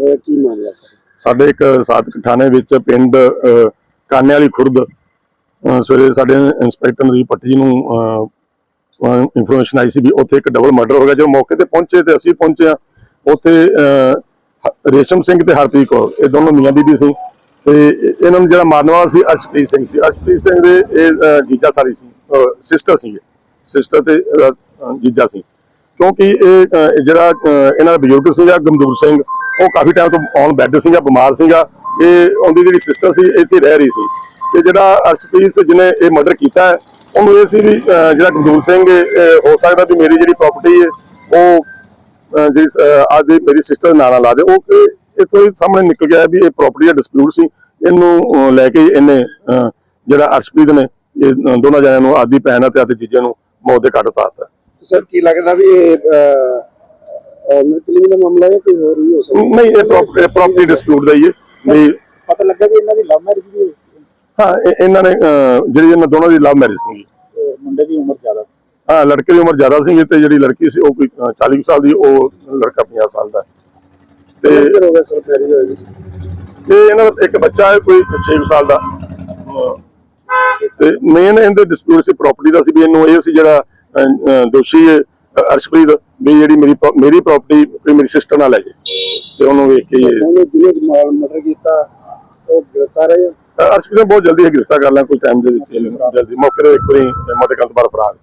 ਹੋਇਆ ਕੀ ਮਾਮਲਾ ਸਰ ਸਾਡੇ ਇੱਕ ਸਾਧਕ ਥਾਣੇ ਵਿੱਚ ਪਿੰਡ ਕਾਨੇ ਵਾਲੀ ਖੁਰਦ ਸਵੇਰੇ ਸਾਡੇ ਇੰਸਪੈਕਟਰ ਨਦੀ ਪੱਟੀ ਨੂੰ ਇਨਫੋਰਮੇਸ਼ਨ ਆਈ ਸੀ ਵੀ ਉੱਥੇ ਇੱਕ ਡਬਲ ਮਰਡਰ ਹੋ ਗਿਆ। ਜਦੋਂ ਮੌਕੇ ਤੇ ਪਹੁੰਚੇ ਤੇ ਅਸੀਂ ਪਹੁੰਚੇ ਹਾਂ, ਉੱਥੇ ਰੇਸ਼ਮ ਸਿੰਘ ਤੇ ਹਰਪ੍ਰੀਤ ਕੌਰ ਇਹ ਦੋਨੋਂ ਮੀਆਂ ਬੀਬੀ ਸੀ ਤੇ ਇਹਨਾਂ ਨੂੰ ਜਿਹੜਾ ਮਾਰਨ ਵਾਲਾ ਸੀ ਅਰਸ਼ਪ੍ਰੀਤ ਸਿੰਘ ਸੀ। ਅਰਸ਼ਪ੍ਰੀਤ ਸਿੰਘ ਦੇ ਇਹ ਜੀਜਾ ਸਾਰੀ ਸੀ ਸਿਸਟਰ ਸੀ ਸਿਸਟਰ ਤੇ ਜੀਜਾ ਸੀ। ਕਿਉਂਕਿ ਇਹ ਜਿਹੜਾ ਇਹਨਾਂ ਦਾ ਬਜ਼ੁਰਗ ਸੀਗਾ ਗਮਦੂਰ ਸਿੰਘ ਉਹ ਕਾਫੀ ਟਾਈਮ ਤੋਂ ਔਨ ਬੈੱਡ ਸੀਗਾ ਬਿਮਾਰ ਸੀਗਾ। ਇਹ ਉਹਦੀ ਜਿਹੜੀ ਸਿਸਟਰ ਸੀ ਇੱਥੇ ਰਹਿ ਰਹੀ ਸੀ। ਤੇ ਜਿਹੜਾ ਅਰਸ਼ਪ੍ਰੀਤ ਜਿਹਨੇ ਇਹ ਮਰਡਰ ਕੀਤਾ ਹੈ, ਉਹਨੂੰ ਇਹ ਸੀ ਵੀ ਜਿਹੜਾ ਗਮਦੂਰ ਸਿੰਘ ਹੋ ਸਕਦਾ ਵੀ ਮੇਰੀ ਜਿਹੜੀ ਪ੍ਰਾਪਰਟੀ ਹੈ ਉਹ ਜਿਹੜੀ ਅੱਜ ਮੇਰੀ ਸਿਸਟਰ ਨਾਲ ਨਾ ਲਾ ਦੇ। ਉਹ ਕਿ ਹੀ ਸਾਹਮਣੇ ਨਿਕਲ ਗਿਆ ਵੀ ਇਹ ਪ੍ਰਾਪਰਟੀ ਦਾ ਡਿਸਪਿਊਟ ਸੀ। ਇਹਨੂੰ ਲੈ ਕੇ ਇਹਨੇ ਜਿਹੜਾ ਅਰਸ਼ਪ੍ਰੀਤ ਨੇ ਇਹ ਦੋਨਾਂ ਜਣਿਆਂ ਨੂੰ ਆਦੀ ਭੈਣ ਤੇ ਆਦੀ ਜੀਜੇ ਨੂੰ ਮੌਤ ਦੇ ਘਾਟ ਉਤਾਰਤਾ। ਸਰ ਕੀ ਲੱਗਦਾ ਵੀ ਇਹ ਮਿਲਕਿੰਗ ਦਾ ਮਾਮਲਾ ਹੈ ਕੋਈ ਹੋਰ ਵੀ ਹੋ ਸਕਦਾ? ਨਹੀਂ ਇਹ ਪ੍ਰਾਪਰਟੀ ਡਿਸਪਿਊਟ ਦਾ ਹੀ ਹੈ। ਵੀ ਪਤਾ ਲੱਗਾ ਵੀ ਇਹਨਾਂ ਦੀ ਲਵ ਮੈਰਿਜ ਵੀ ਹੋਈ ਸੀ। ਹਾਂ ਇਹ- ਇਹਨਾਂ ਨੇ ਅਹ, ਜਿਹੜੀ ਇਹਨਾਂ ਦੋਨਾਂ ਦੀ ਲਵ ਮੈਰਿਜ ਸੀਗੀ। ਤੇ ਮੁੰਡੇ ਦੀ ਉਮਰ ਜ਼ਿਆਦਾ ਸੀ। ਹਾਂ ਲੜਕੇ ਦੀ ਉਮਰ ਜ਼ਿਆਦਾ ਸੀ ਤੇ ਜਿਹੜੀ ਲੜਕੀ ਸੀ ਉਹ ਕੋਈ ਅਹ, 40 ਕੁ ਸਾਲ ਦੀ ਉਹ ਲੜਕਾ 50 ਸਾਲ ਦਾ। ਤੇ ਇਹਨਾਂ ਇੱਕ ਬੱਚਾ ਹੈ ਕੋਈ 6 ਸਾਲ ਦਾ। ਤੇ ਮੇਨ ਇਹਦੇ ਡਿਸਪਿਊਟ ਸੀ ਪ੍ਰਾਪਰਟੀ ਦਾ ਸੀ ਵੀ ਇਹਨੂੰ ਇਹ ਸੀ ਜਿਹੜਾ ਦੋਸ਼ੀ ਹੈ। ਅਰਸ਼ਪ੍ਰੀਤ ਵੀ ਜਿਹੜੀ ਮੇਰੀ ਮੇਰੀ ਪ੍ਰਾਪਰਟੀ ਮੇਰੀ ਸਿਸਟਰ ਨਾਲ ਲੈ ਜੇ। ਤੇ ਉਹਨੂੰ ਵੇਖ ਕੇ ਹੀ ਉਹਨੇ ਜਿਹਨੇ ਮਾਲ ਮਰਡਰ ਕੀਤਾ ਉਹ ਗ੍ਰਿਫਤਾਰ ਹੈ ਅਹ, ਅਰਸ਼ਪ੍ਰੀਤ ਬਹੁਤ ਜਲਦੀ ਹੀ ਗ੍ਰਿਫਤਾਰ ਕਰ ਲਾਂ ਕੋਈ ਟਾਈਮ ਦੇ ਵਿੱਚ ਜਲਦੀ। ਮੌਕੇ ਤੇ ਇੱਕ ਵਾਰੀ ਬਾਰ ਫਰਾਰ।